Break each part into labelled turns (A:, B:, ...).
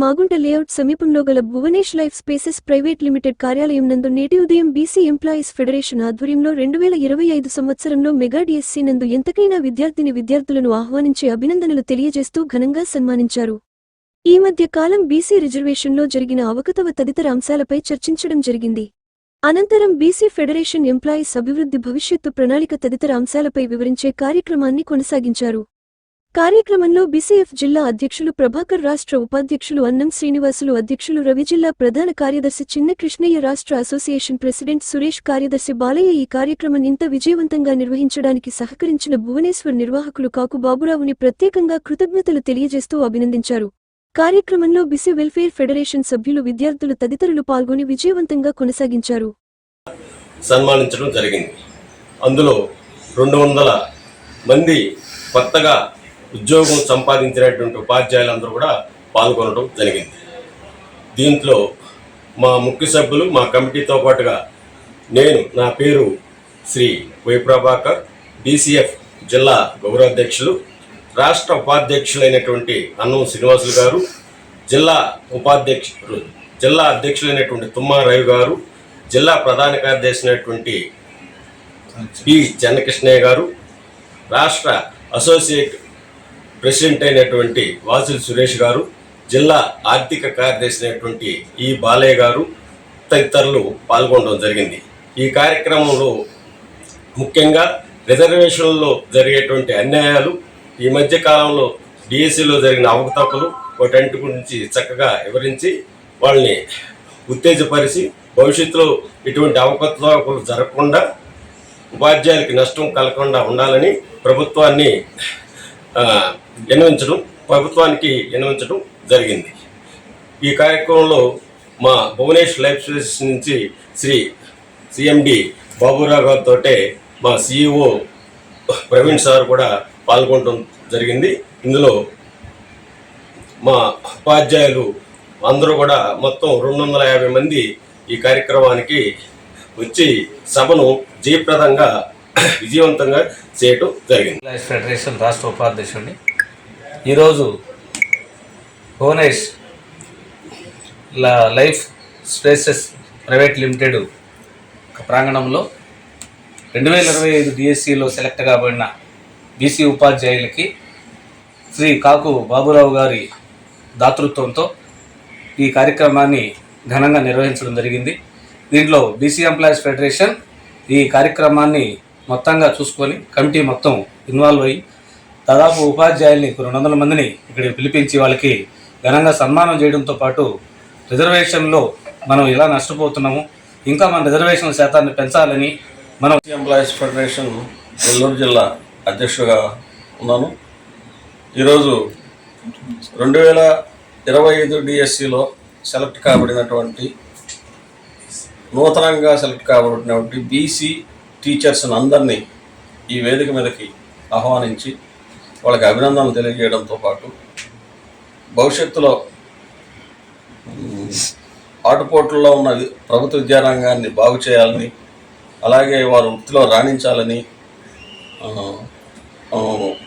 A: Magunta layout సమీపంలో గల Bhuvanesh life spaces private limited కార్యాలయం నందు నేటి ఉదయం బీసీ ఎంప్లాయీస్ ఫెడరేషన్ ఆధ్వర్యంలో రెండు వేల ఇరవై ఐదు సంవత్సరంలో మెగా డిఎస్సీ నందు ఎంతకైనా విద్యార్థిని విద్యార్థులను ఆహ్వానించి అభినందనలు తెలియజేస్తూ ఘనంగా సన్మానించారు. ఈ మధ్య కాలం బీసీ రిజర్వేషన్లో జరిగిన అవకతవ తదితర అంశాలపై చర్చించడం జరిగింది. అనంతరం బీసీ ఫెడరేషన్ ఎంప్లాయీస్ అభివృద్ధి భవిష్యత్తు ప్రణాళిక తదితర అంశాలపై వివరించే కార్యక్రమాన్ని కొనసాగించారు. కార్యక్రమంలో బీసీఎఫ్ జిల్లా అధ్యక్షులు ప్రభాకర్ రాష్ట్ర ఉపాధ్యక్షులు అన్నం శ్రీనివాసులు అధ్యక్షులు రవి జిల్లా ప్రధాన కార్యదర్శి చిన్న కృష్ణయ్య రాష్ట్ర అసోసియేషన్ ప్రెసిడెంట్ సురేష్ కార్యదర్శి బాలయ్య ఈ కార్యక్రమం ఇంత విజయవంతంగా నిర్వహించడానికి సహకరించిన భువనేశ్వర్ నిర్వాహకులు కాకు బాబురావుని ప్రత్యేకంగా కృతజ్ఞతలు తెలియజేస్తూ అభినందించారు. కార్యక్రమంలో బిసి వెల్ఫేర్ ఫెడరేషన్ సభ్యులు విద్యార్థులు తదితరులు పాల్గొని విజయవంతంగా కొనసాగించారు.
B: సన్మానించడం జరిగింది. అందులో రెండు వందల మంది కొత్తగా ఉద్యోగం సంపాదించినటువంటి ఉపాధ్యాయులందరూ కూడా పాల్గొనడం జరిగింది. దీంట్లో మా ముఖ్య సభ్యులు మా కమిటీతో పాటుగా నేను నా పేరు శ్రీ వై ప్రభాకర్ బీసీఎఫ్ జిల్లా గౌరవాధ్యక్షులు రాష్ట్ర ఉపాధ్యక్షులైనటువంటి అన్నం శ్రీనివాసులు గారు జిల్లా ఉపాధ్యక్షులు జిల్లా అధ్యక్షులైనటువంటి తుమ్మా రవి గారు జిల్లా ప్రధాన కార్యదర్శి అయినటువంటి పి చెన్నకృష్ణయ్య గారు రాష్ట్ర అసోసియేట్ ప్రెసిడెంట్ అయినటువంటి వాసుల్ సురేష్ గారు జిల్లా ఆర్థిక కార్యదర్శి అయినటువంటి ఈ బాలయ్య గారు తదితరులు పాల్గొనడం జరిగింది. ఈ కార్యక్రమంలో ముఖ్యంగా రిజర్వేషన్లలో జరిగేటువంటి అన్యాయాలు ఈ మధ్య కాలంలో డిఎస్సిలో జరిగిన అవకతవకలు వాటంటి గురించి చక్కగా వివరించి వాళ్ళని ఉత్తేజపరిచి భవిష్యత్తులో ఇటువంటి అవకతవకలు జరగకుండా ఉపాధ్యాయులకి నష్టం కలగకుండా ఉండాలని ప్రభుత్వాన్ని విన్నవించడం ప్రభుత్వానికి విన్నవించడం జరిగింది. ఈ కార్యక్రమంలో మా భువనేష్ లైఫ్ సర్వీసెస్ నుంచి శ్రీ సిఎండి బాబురావు గారితో మా సిఇఓ ప్రవీణ్ సార్ కూడా పాల్గొనడం జరిగింది. ఇందులో మా ఉపాధ్యాయులు అందరూ కూడా మొత్తం రెండు వందల యాభై మంది ఈ కార్యక్రమానికి వచ్చి సభను జయప్రదంగా విజయవంతంగా చేయటం జరిగింది.
C: ఫెడరేషన్ రాష్ట్ర ఉపాధ్యక్షుడిని ఈరోజు భువనేష్ లా లైఫ్ స్పేసెస్ ప్రైవేట్ లిమిటెడ్ ప్రాంగణంలో రెండు వేల ఇరవై ఐదు డిఎస్సిలో సెలెక్ట్ కాబడిన బీసీ ఉపాధ్యాయులకి శ్రీ కాకు బాబురావు గారి దాతృత్వంతో ఈ కార్యక్రమాన్ని ఘనంగా నిర్వహించడం జరిగింది. దీంట్లో బీసీ ఎంప్లాయీస్ ఫెడరేషన్ ఈ కార్యక్రమాన్ని మొత్తంగా చూసుకొని కమిటీ మొత్తం ఇన్వాల్వ్ అయ్యి దాదాపు ఉపాధ్యాయుల్ని రెండు వందల మందిని ఇక్కడికి పిలిపించి వాళ్ళకి ఘనంగా సన్మానం చేయడంతో పాటు రిజర్వేషన్లో మనం ఎలా నష్టపోతున్నాము ఇంకా మన రిజర్వేషన్ శాతాన్ని పెంచాలని మనం
D: ఎంప్లాయీస్ ఫెడరేషన్ నెల్లూరు జిల్లా అధ్యక్షుడిగా ఉన్నాను. ఈరోజు రెండు వేల ఇరవై ఐదు డిఎస్సిలో సెలెక్ట్ కాబడినటువంటి నూతనంగా సెలెక్ట్ కాబడినటువంటి బీసీ టీచర్స్ని అందరినీ ఈ వేదిక మీదకి ఆహ్వానించి వాళ్ళకి అభినందనలు తెలియజేయడంతో పాటు భవిష్యత్తులో ఆటుపోట్లలో ఉన్న ప్రభుత్వ విద్యారంగాన్ని బాగు చేయాలని అలాగే వారు వృత్తిలో రాణించాలని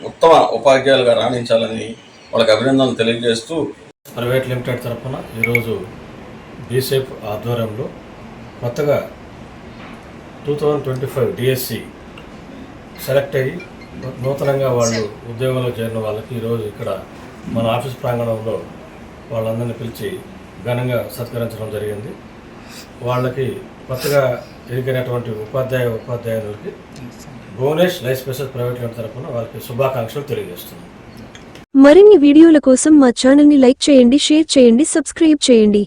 D: ఉత్తమ ఉపాధ్యాయులుగా రాణించాలని వాళ్ళకి అభినందనలు తెలియజేస్తూ
E: ప్రైవేట్ లిమిటెడ్ తరఫున ఈరోజు బీసెఫ్ ఆధ్వర్యంలో కొత్తగా two thousand twenty five DSC select అయ్యి నూతనంగా వాళ్ళు ఉద్యోగంలో చేరిన వాళ్ళకి ఈరోజు ఇక్కడ మన ఆఫీస్ ప్రాంగణంలో వాళ్ళందరినీ పిలిచి ఘనంగా సత్కరించడం జరిగింది. వాళ్ళకి కొత్తగా ఎదిగినటువంటి ఉపాధ్యాయ ఉపాధ్యాయులకి Bhuvanesh life special private limited తరఫున వాళ్ళకి శుభాకాంక్షలు తెలియజేస్తున్నాం.
A: మరిన్ని వీడియోల కోసం మా ఛానల్ని లైక్ చేయండి షేర్ చేయండి సబ్స్క్రైబ్ చేయండి.